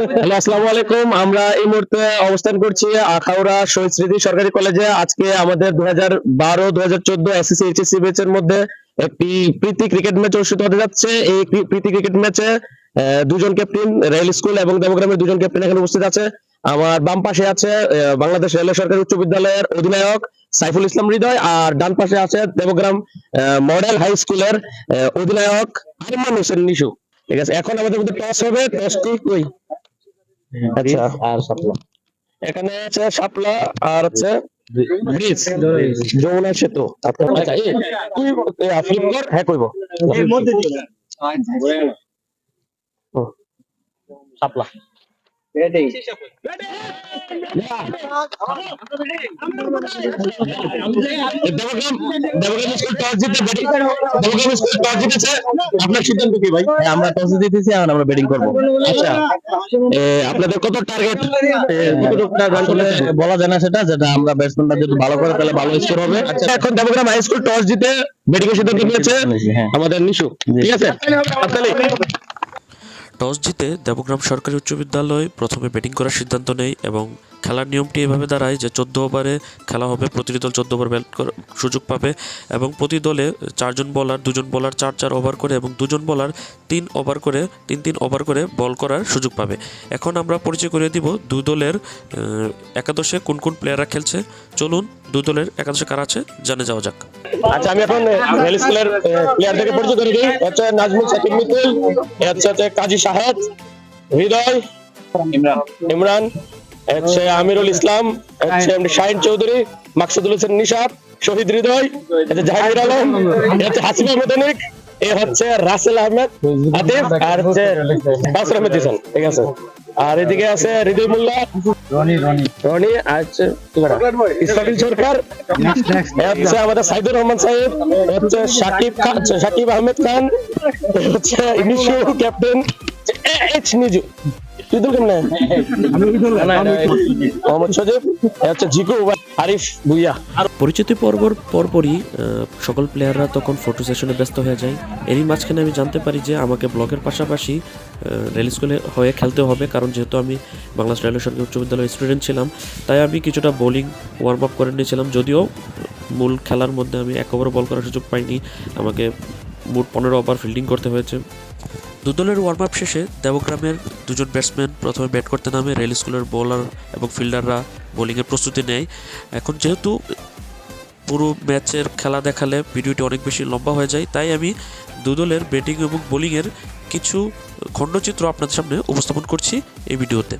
Hello, আসসালামু আলাইকুম। আমরা এই মুহূর্তে অবস্থান করছি আখাউড়া শহীদ স্মৃতি সরকারি কলেজে। আজকে আমাদের হাজার বারো ব্যাচের মধ্যে একটি প্রীতি ক্রিকেট ম্যাচ অনুষ্ঠিত হতে যাচ্ছে। এই প্রীতি ক্রিকেট ম্যাচে দুজন ক্যাপ্টেন, রেল স্কুল এবং দুজন ক্যাপ্টেন এখানে উপস্থিত আছে। আমার বাম পাশে আছে বাংলাদেশ রেলওয়ে সরকারি উচ্চ বিদ্যালয়ের অধিনায়ক সাইফুল ইসলাম হৃদয় আর ডান পাশে আছে দেবগ্রাম মডেল হাই স্কুলের অধিনায়ক হোসেন নিশু। ঠিক আছে, এখন আমাদের মধ্যে টস হবে। টসটি কই? আচ্ছা। আর শাপলা। এখানে আছে শাপলা আর হচ্ছে ব্রিজ যমুনা সেতু। আচ্ছা হ্যাঁ কইব। সাপলা ব্যাটিং আপনাদের কত টার্গেট বলা যায় না সেটা যেটা আমরা ব্যাটসম্যানরা যদি ভালো করে তাহলে ভালো স্কোর হবে এখন দেবগ্রাম হাই স্কুল টস জিতে ব্যাটিং এর সিদ্ধান্ত নিয়েছে আমাদের নিশু ঠিক আছে। টস জিতে দেবগ্রাম সরকারি উচ্চ বিদ্যালয় প্রথমে ব্যাটিং করার সিদ্ধান্ত নেয় এবং খেলার নিয়মটি এভাবে দাঁড়ায় যে চোদ্দ ওভারে খেলা হবে, প্রতিটি দল চোদ্দ ওভার ব্যাট করার সুযোগ পাবে এবং প্রতি দলে চারজন বলার দুজন বলার চার চার ওভার করে এবং দুজন বলার তিন ওভার করে, তিন তিন ওভার করে বল করার সুযোগ পাবে। এখন আমরা পরিচয় করিয়ে দিব দু দলের একাদশে কোন কোন প্লেয়াররা খেলছে। চলুন দু দলের একাদশে কারা আছে জানে যাওয়া যাক। আচ্ছা আমি এখন রেল স্কুলের প্লেয়ার থেকে পরিচয় করে দিই হচ্ছে নাজমুল সাকিব মিতুল হচ্ছে কাজী শাহেদ হৃদয় ইমরান হচ্ছে আমিরুল ইসলাম হচ্ছে শাহিন চৌধুরী মাকসুদুল হোসেন নিশাদ শহীদ হৃদয় এ হচ্ছে জাহাঙ্গীর আলম হচ্ছে হাসিব আহমেদনিক এ হচ্ছে রাসেল আহমেদ আতিফ আর হচ্ছে বাসর আহমেদ ঠিক আছে? আর এদিকে আছে হৃদয় মোল্লা রনি রনি রনি কি বলে? সরকার হচ্ছে আমাদের সাইদুর রহমান সাহেব হচ্ছে সাকিব খান সাকিব আহমেদ খান হচ্ছে initial captain A H Niju Eid ul কেমনে? মোহাম্মদ সজীব এ হচ্ছে জিকু আরিফ ভুইয়া। পরিচিতি পর্বর পরপরই সকল প্লেয়াররা তখন ফটো সেশনে ব্যস্ত হয়ে যায়। এরই মাঝখানে আমি জানতে পারি যে আমাকে ব্লগের পাশাপাশি রেল স্কুলে হয়ে খেলতে হবে কারণ যেহেতু আমি বাংলাদেশ রেলওয়ে সরকারি উচ্চ বিদ্যালয়ের স্টুডেন্ট ছিলাম তাই আমি কিছুটা বোলিং ওয়ার্ম আপ করে নিয়েছিলাম। যদিও মূল খেলার মধ্যে আমি এক ওভার বল করার সুযোগ পাইনি। আমাকে মোট পনেরো ওভার ফিল্ডিং করতে হয়েছে। দু দলের ওয়ার্ম আপ শেষে দেবগ্রামের দুজন ব্যাটসম্যান প্রথমে ব্যাট করতে নামে রেল স্কুলের বোলার এবং ফিল্ডাররা বোলিংয়ের প্রস্তুতি নেয়। এখন যেহেতু পুরো ম্যাচের খেলা দেখালে ভিডিওটি অনেক বেশি লম্বা হয়ে যায়, তাই আমি দু দলের ব্যাটিং এবং বোলিংয়ের কিছু খণ্ডচিত্র আপনাদের সামনে উপস্থাপন করছি এই ভিডিওতে।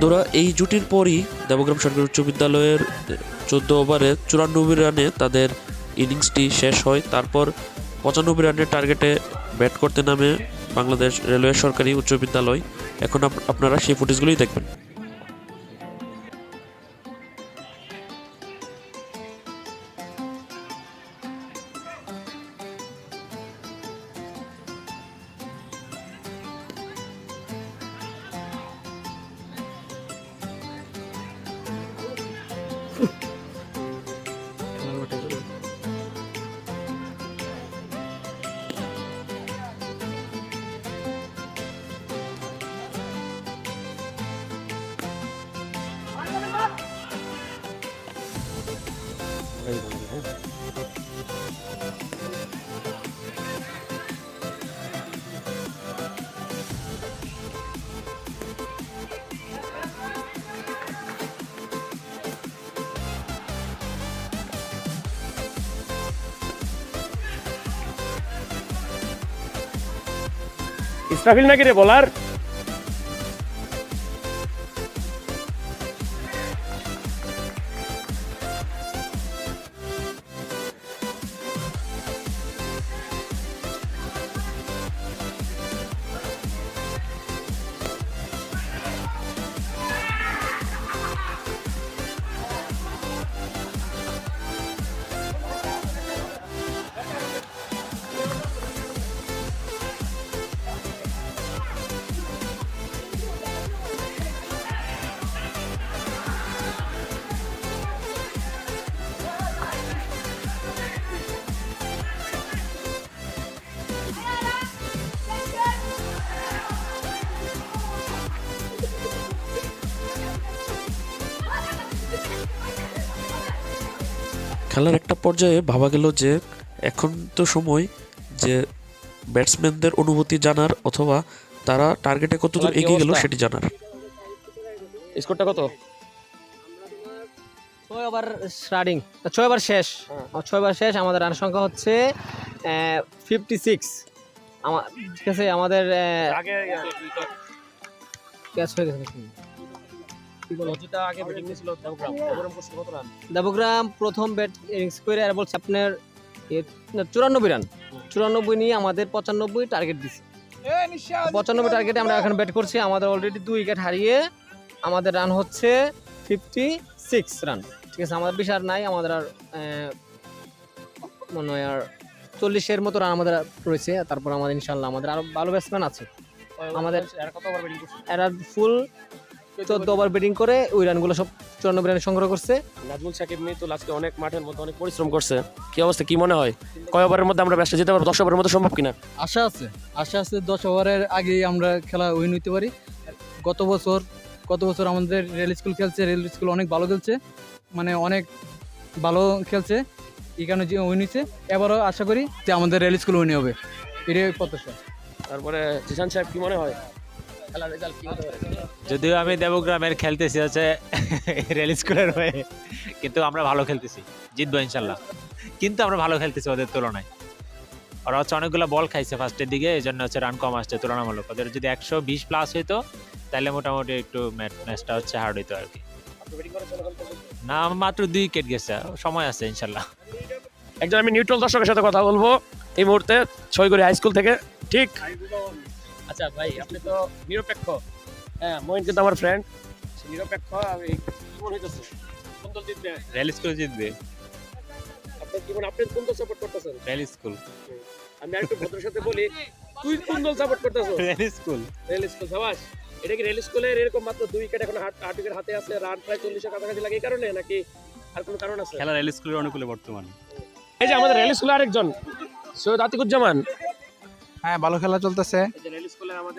ধরা এই জুটির পরই দেবগ্রাম সরকারি উচ্চ বিদ্যালয়ের চোদ্দ ওভারে চুরানব্বই রানে তাদের ইনিংসটি শেষ হয়। তারপর পঁচানব্বই রানের টার্গেটে ব্যাট করতে নামে বাংলাদেশ রেলওয়ে সরকারি উচ্চ বিদ্যালয়। এখন আপ- আপনারা সেই ফুটেজগুলোই দেখবেন। ইসরাফিল নাকি রে বলার খেলার একটা পর্যায়ে ভাবা গেল যে এখন তো সময় যে ব্যাটসম্যানদের অনুভূতি জানার অথবা তারা টার্গেটে কতদূর এগিয়ে গেল সেটি জানার। স্কোরটা কত? ছয় ওভার স্টার্টিং ছয় ওভার শেষ। আমার ছয় ওভার শেষ আমাদের রান সংখ্যা হচ্ছে ফিফটি সিক্স আমার ঠিক আছে আমাদের আগে ক্যাচ হয়ে গেছে নাকি? আগে ব্যাটিং নিয়েছিল দেবগ্রাম। দেবগ্রাম করছে কত রান? দেবগ্রাম প্রথম ব্যাট ইনিংস করে আর বলছে আপনার চুরানব্বই রান। চুরানব্বই নিয়ে আমাদের পঁচানব্বই টার্গেট দিছি। পঁচানব্বই টার্গেটে আমরা এখন ব্যাট করছি। আমাদের অলরেডি দুই উইকেট হারিয়ে আমাদের রান হচ্ছে ফিফটি সিক্স রান ঠিক আছে আমাদের বেশি আর নাই আমাদের আর আহ, মনে হয় আর চল্লিশের মতো রান আমাদের রয়েছে। তারপর আমাদের ইনশাল্লাহ আমাদের আরও ভালো ব্যাটসম্যান আছে। আমাদের এরা ফুল চোদ্দ ওভার ব্যাটিং করে ওই রানগুলো সব চুরানব্বই রান সংগ্রহ করছে। নাজমুল সাকিব মিতুল আজকে অনেক মাঠের মধ্যে অনেক পরিশ্রম করছে। কি অবস্থা কি মনে হয়? কয় ওভারের মধ্যে আমরা ম্যাচটা যেতে পারব? দশ ওভারের মধ্যে সম্ভব কিনা? আশা আছে আশা আছে দশ ওভারের আগেই আমরা খেলা উইন হইতে পারি। গত বছর গত বছর আমাদের রেল স্কুল খেলছে রেল স্কুল অনেক ভালো খেলছে মানে অনেক ভালো খেলছে এই কারণে যে উইন হয়েছে এবারও আশা করি যে আমাদের রেল স্কুল উইন হবে এটাই প্রত্যাশা। তারপরে জিসান সাহেব কি মনে হয়? খেলার রেজাল্ট কি হতে পারে যদিও আমি দেবগ্রামের খেলতেছি হচ্ছে রেল স্কুলের হয়ে কিন্তু আমরা ভালো খেলতেছি জিতবো ইনশাল্লাহ। কিন্তু আমরা ভালো খেলতেছি ওদের তুলনায়। ওরা হচ্ছে অনেকগুলো বল খাইছে ফার্স্টের দিকে এই জন্য হচ্ছে রান কম আসছে তুলনামূলক। ওদের যদি একশো বিশ প্লাস হইতো তাহলে মোটামুটি একটু ম্যাচটা হচ্ছে হার্ড হইতো আর কি। না মাত্র দুই উইকেট গেছে সময় আছে ইনশাল্লাহ। একজন আমি নিউট্রাল দর্শকের সাথে কথা বলব। এই মুহূর্তে ছয়গড়ি হাই স্কুল থেকে ঠিক? আচ্ছা ভাই আপনি তো নিরপেক্ষ। হ্যাঁ মহিন কিন্তু আমার ফ্রেন্ড নিরপেক্ষ আমি কি মনে হইতেছে? কোন দল জিতবে? রেল স্কুল জিতবে। আপনি কি মনে আপনি কোন দল সাপোর্ট করতেছেন? রেল স্কুল আমি আরেকটু ভদ্রের সাথে বলি তুই কোন দল সাপোর্ট করতেছ? রেল স্কুল রেল স্কুল সাবাস। এটা কি রেল স্কুলের এরকম মাত্র দুই উইকেট এখন আট আট উইকেট হাতে আছে রান প্রায় চল্লিশের কাছাকাছি লাগে এই কারণে নাকি আর কোনো কারণ আছে? খেলা রেল স্কুলের অনুকূলে বর্তমানে। এই যে আমাদের রেল স্কুলের আরেকজন সৈয়দ আতিকুজ্জামান। হ্যাঁ ভালো খেলা চলতেছে।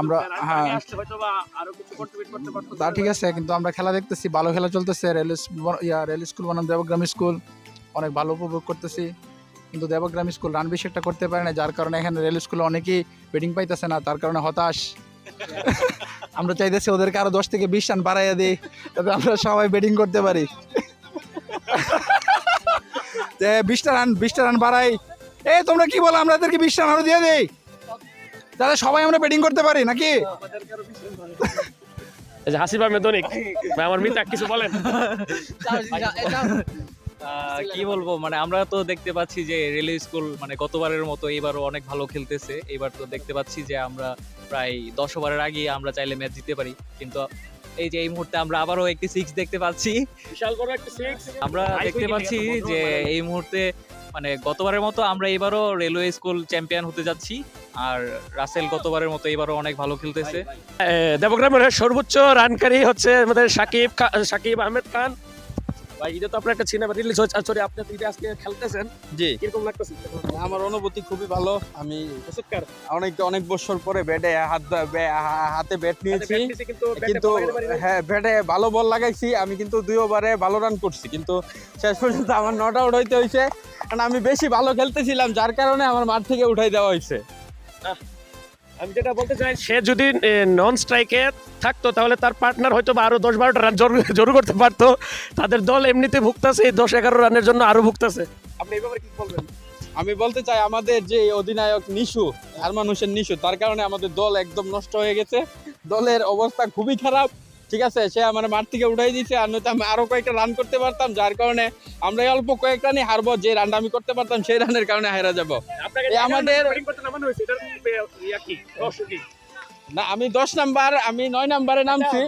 আমরা- হ্যাঁ। তা ঠিক আছে কিন্তু আমরা খেলা দেখতেছি ভালো খেলা চলতেছে রেল ইয়া রেল স্কুল বনাম দেবগ্রাম স্কুল অনেক ভালো উপভোগ করতেছি কিন্তু দেবগ্রাম স্কুল রান বেশি একটা করতে পারে না যার কারণে এখানে রেল স্কুলে অনেকেই ব্যাটিং পাইতেছে না তার কারণে হতাশ। আমরা চাইতেছি ওদেরকে আরও দশ থেকে বিশ রান বাড়াইয়া দিই যাতে আমরা সবাই ব্যাটিং করতে পারি। বিশটা রান বিশটা রান বাড়াই। এই তোমরা কি বলো আমরা এদেরকে বিশ রান আরও দিয়ে দেই? তাহলে সবাই আমরা ব্যাটিং করতে পারি নাকি? যে হাসিবা মেদনিক ভাই আমার মিতা কিছু বলেন? কি বলব মানে আমরা তো দেখতে পাচ্ছি যে রেলওয়ে স্কুল মানে গতবারের মতো এবারও অনেক ভালো খেলতেছে। এবার তো দেখতে পাচ্ছি যে আমরা প্রায় দশ ওভারের আগে আমরা চাইলে ম্যাচ জিততে পারি। কিন্তু এই যে এই মুহূর্তে আমরা আবারও একটি সিক্স দেখতে পাচ্ছি। বিশাল বড় একটা সিক্স আমরা দেখতে পাচ্ছি যে এই মুহূর্তে মানে গতবারের মতো আমরা এবারও রেলওয়ে স্কুল চ্যাম্পিয়ন হতে যাচ্ছি। আর রাসেল গতবারের মতো এবারও অনেক ভালো খেলতেছে। দেবগ্রামের সর্বোচ্চ রানকারী হচ্ছে আমাদের সাকিব সাকিব আহমেদ খান। ভাই এটা তো আপনার একটা সিনেমা রিলিজ হচ্ছে সরি আপনি তো এটা আজকে খেলতেছেন। জি। কীরকম লাগতেছে? আমার অনুভূতি খুবই ভালো। আমি অনেক অনেক বছর পরে ব্যাটে হাত হাতে ব্যাট নিয়েছি। কিন্তু। হ্যাঁ ব্যাটে ভালো বল লাগাইছি। আমি কিন্তু দুই ওভারে ভালো রান করছি। কিন্তু শেষ পর্যন্ত আমার নট আউট হইতে হয়েছে কারণ আমি বেশি ভালো খেলতেছিলাম যার কারণে আমার মাঠ থেকে উঠাই দেওয়া হয়েছে আমি যেটা বলতে চাই, সে যদি নন স্ট্রাইকে থাকতো, তাহলে তার পার্টনার হয়তো বা আরও দশ বারোটা রান জোর করতে পারতো। তাদের দল এমনিতে ভুগতেছে, এই দশ এগারো রানের জন্য আরও ভুগতেছে। আপনি এই ব্যাপারে কি বলবেন? আমি বলতে চাই, আমাদের যে অধিনায়ক নিশু, হারমান হোসেন নিশু, তার কারণে আমাদের দল একদম নষ্ট হয়ে গেছে। দলের অবস্থা খুবই খারাপ। ঠিক আছে? সে আমার মাঠ থেকে উঠাই দিয়েছে আর নয়তো আমি আরও কয়েকটা রান করতে পারতাম যার কারণে আমরা অল্প কয়েক রানই হারবো যে রানটা আমি করতে পারতাম সেই রানের কারণে হেরা যাব। আমাদের- না আমি দশ নাম্বার আমি নয় নাম্বারে নামছি।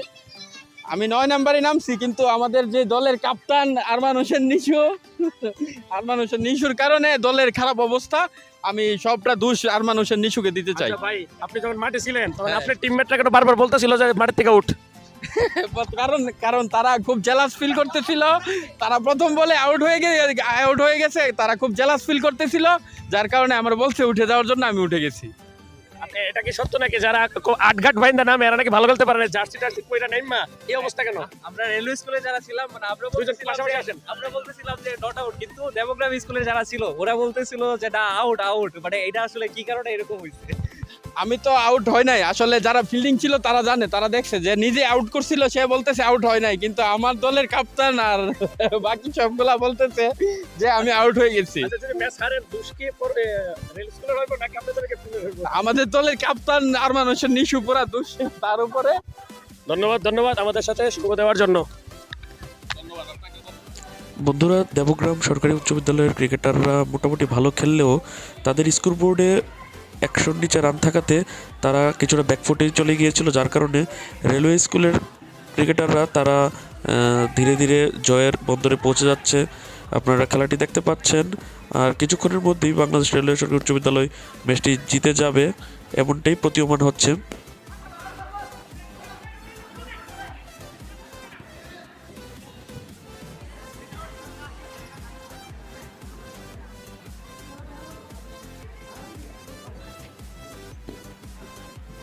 আমি নয় নাম্বারে নামছি কিন্তু আমাদের যে দলের কাপ্তান আরমান হোসেন নিশু আরমান হোসেন নিশুর কারণে দলের খারাপ অবস্থা। আমি সবটা দোষ আরমান হোসেন নিশুকে দিতে চাই। আচ্ছা ভাই আপনি যখন মাঠে ছিলেন তখন হ্যাঁ। আপনার টিমমেটরা বারবার বলতেছিল যে মাঠের থেকে উঠ? কারণ কারণ তারা খুব জেলাস ফিল করতেছিল। তারা প্রথম বলে আউট হয়ে গেছে আউট হয়ে গেছে। তারা খুব জেলাস ফিল করতেছিল। যার কারণে আমার বলছে উঠে যাওয়ার জন্য আমি উঠে গেছি। এটা কি সত্য নাকি? যারা আটঘাট ভাইন্দা নামে এরা নাকি ভালো খেলতে পারে না? জার্সি টার্সি কইরা নেই মা। এই অবস্থা কেন? আমরা রেলওয়ে স্কুলে যারা ছিলাম মানে আমরা দুইজন বলতেছিলাম পাশাপাশি আসেন। আমরা বলতেছিলাম যে নট আউট কিন্তু দেবগ্রাম স্কুলে যারা ছিল ওরা বলতেছিল যে না আউট আউট মানে এটা আসলে কি কারণে এরকম হয়েছে আমি তো আউট হয় নাই। আসলে যারা ফিল্ডিং ছিল তারা জানে তারা দেখছে যে নিজে আউট করছিল সে বলতেছে আউট হয় নাই। কিন্তু আমার দলের কাপ্তান আর বাকি সবগুলা বলতেছে যে আমি আউট হয়ে গেছি। আচ্ছা আমাদের দলের কাপ্তান আরমান হোসেন নিশু পুরা দোষ তার উপরে। ধন্যবাদ ধন্যবাদ আমাদের সাথে শুভ দেওয়ার জন্য। বন্ধুরা দেবগ্রাম সরকারি উচ্চ বিদ্যালয়ের ক্রিকেটাররা মোটামুটি ভালো খেললেও তাদের স্কোর বোর্ডে একশোর নিচে রান থাকাতে তারা কিছুটা ব্যাকফুটে চলে গিয়েছিল, যার কারণে রেলওয়ে স্কুলের ক্রিকেটাররা তারা ধীরে ধীরে জয়ের বন্দরে পৌঁছে যাচ্ছে। আপনারা খেলাটি দেখতে পাচ্ছেন। আর কিছুক্ষণের মধ্যেই বাংলাদেশ রেলওয়ে সরকারি উচ্চ বিদ্যালয় ম্যাচটি জিতে যাবে, এমনটাই প্রতীয়মান হচ্ছে।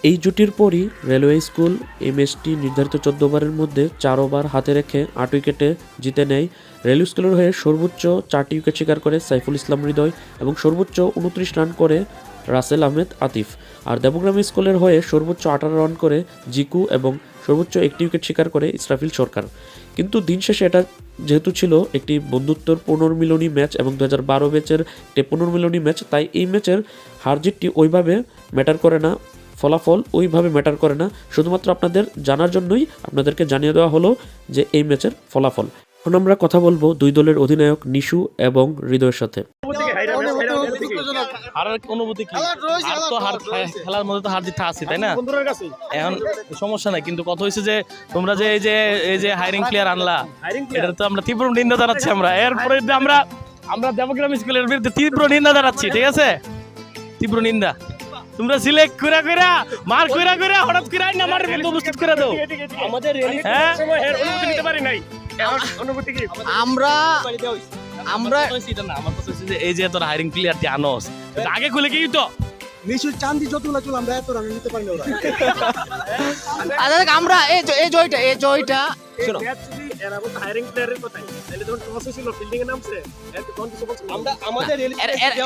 এই জুটির পরই রেলওয়ে স্কুল এই ম্যাচটি নির্ধারিত চোদ্দ ওভারের মধ্যে চার ওভার হাতে রেখে আট উইকেটে জিতে নেয়। রেলওয়ে স্কুলের হয়ে সর্বোচ্চ চারটি উইকেট শিকার করে সাইফুল ইসলাম হৃদয় এবং সর্বোচ্চ উনত্রিশ রান করে রাসেল আহমেদ আতিফ। আর দেবগ্রাম স্কুলের হয়ে সর্বোচ্চ আঠারো রান করে জিকু এবং সর্বোচ্চ একটি উইকেট শিকার করে ইসরাফিল সরকার। কিন্তু দিন শেষে এটা যেহেতু ছিল একটি বন্ধুত্বর পুনর্মিলনী ম্যাচ এবং দু হাজার বারো ব্যাচের একটি পুনর্মিলনী ম্যাচ, তাই এই ম্যাচের হারজিতটি ওইভাবে ম্যাটার করে না। ফলাফল ওইভাবে ম্যাটার করে না। শুধুমাত্র আপনাদের জানার জন্যই আপনাদেরকে জানিয়ে দেওয়া হলো যে এই ম্যাচের ফলাফল। এখন আমরা কথা বলব দুই দলের অধিনায়ক নিশু এবং হৃদয়ের সাথে। হারার অনুভূতি কি? হার তো হার খেলার মধ্যে তো হার জিত আছে তাই না? এখন সমস্যা নাই কিন্তু কথা হয়েছে যে তোমরা যে এই যে এই যে প্লেয়ার আনলা এটা তো আমরা তীব্র নিন্দা জানাচ্ছি আমরা। এরপরে আমরা আমরা দেবগ্রাম স্কুলের বিরুদ্ধে তীব্র নিন্দা জানাচ্ছি ঠিক আছে? তীব্র নিন্দা। তোমরা সিলেক্ট করে করে মার করে করে হঠাৎ করে আইনা মার মধ্যে উপস্থিত করে দাও। আমাদের রেলি হ্যাঁ? সময় এর অনুমতি নিতে পারি নাই। অনুমতি কি? আমরা আমরা কথা না আমার কথা হচ্ছে যে এই যে তোর হায়ারিং প্লেয়ারটি আনস এটা আগে খুলে কি তো নিশুর চান্দি যতগুলো চুল আমরা এত রান নিতে পারি না ওরা। আচ্ছা, আমরা এই এই জয়টা এই জয়টা শোনো এরা বলতো হায়ারিং প্লেয়ারের কথাই তাহলে যখন টস ছিল ফিল্ডিং এ নামছে কিছু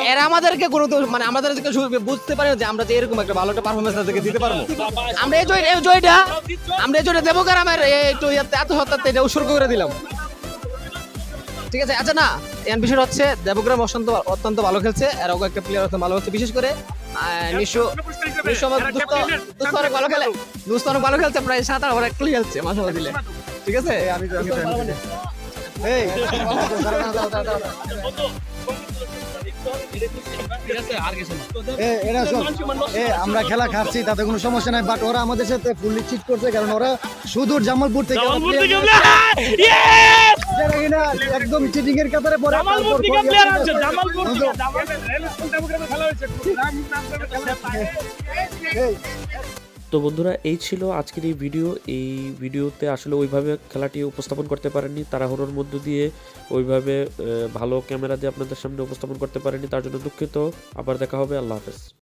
এর- আমাদেরকে কোনো মানে আমাদেরকে বুঝতে পারে যে আমরা যে এরকম একটা ভালো একটা পারফরমেন্স তাদেরকে দিতে পারব। আমরা এই জয় এই জয়টা আমরা এই জয়টা দেবো একটু আত্মহত্যাতে এটা উৎসর্গ করে দিলাম। ঠিক আছে আচ্ছা না এর বিষয়টা হচ্ছে দেবগ্রাম অত্যন্ত অত্যন্ত ভালো খেলছে এরাও একটা প্লেয়ার অত্যন্ত ভালো হচ্ছে বিশেষ করে আহ, নিশু নিশু আমার দুস্ত দুস্ত অনেক ভালো খেলে দুস্ত অনেক ভালো খেলছে প্রায় সাত আট ওভার একটু খেলছে মাঝে মাঝে দিলে ঠিক আছে? এ আমরা খেলা খাচ্ছি তাতে কোনো সমস্যা নাই বাট ওরা আমাদের সাথে ফুললি চিট করছে কারণ ওরা সুদূর জামালপুর থেকে! যারা কিনা একদম চিটিং এর কাতারে পড়ে জামালপুর থেকে প্লেয়ার আছে জামালপুর থেকে জামালপুর রেল স্কুল ডেমোক্রেটে খেলা হয়েছে তো বন্ধুরা, এই ছিল আজকের এই ভিডিও। এই ভিডিওতে আসলে ওইভাবে খেলাটি উপস্থাপন করতে পারেনি তাড়াহুড়োর মধ্য দিয়ে ওইভাবে ভালো ক্যামেরা দিয়ে আপনাদের সামনে উপস্থাপন করতে পারেনি তার জন্য দুঃখিত। আবার দেখা হবে। আল্লাহ হাফেজ।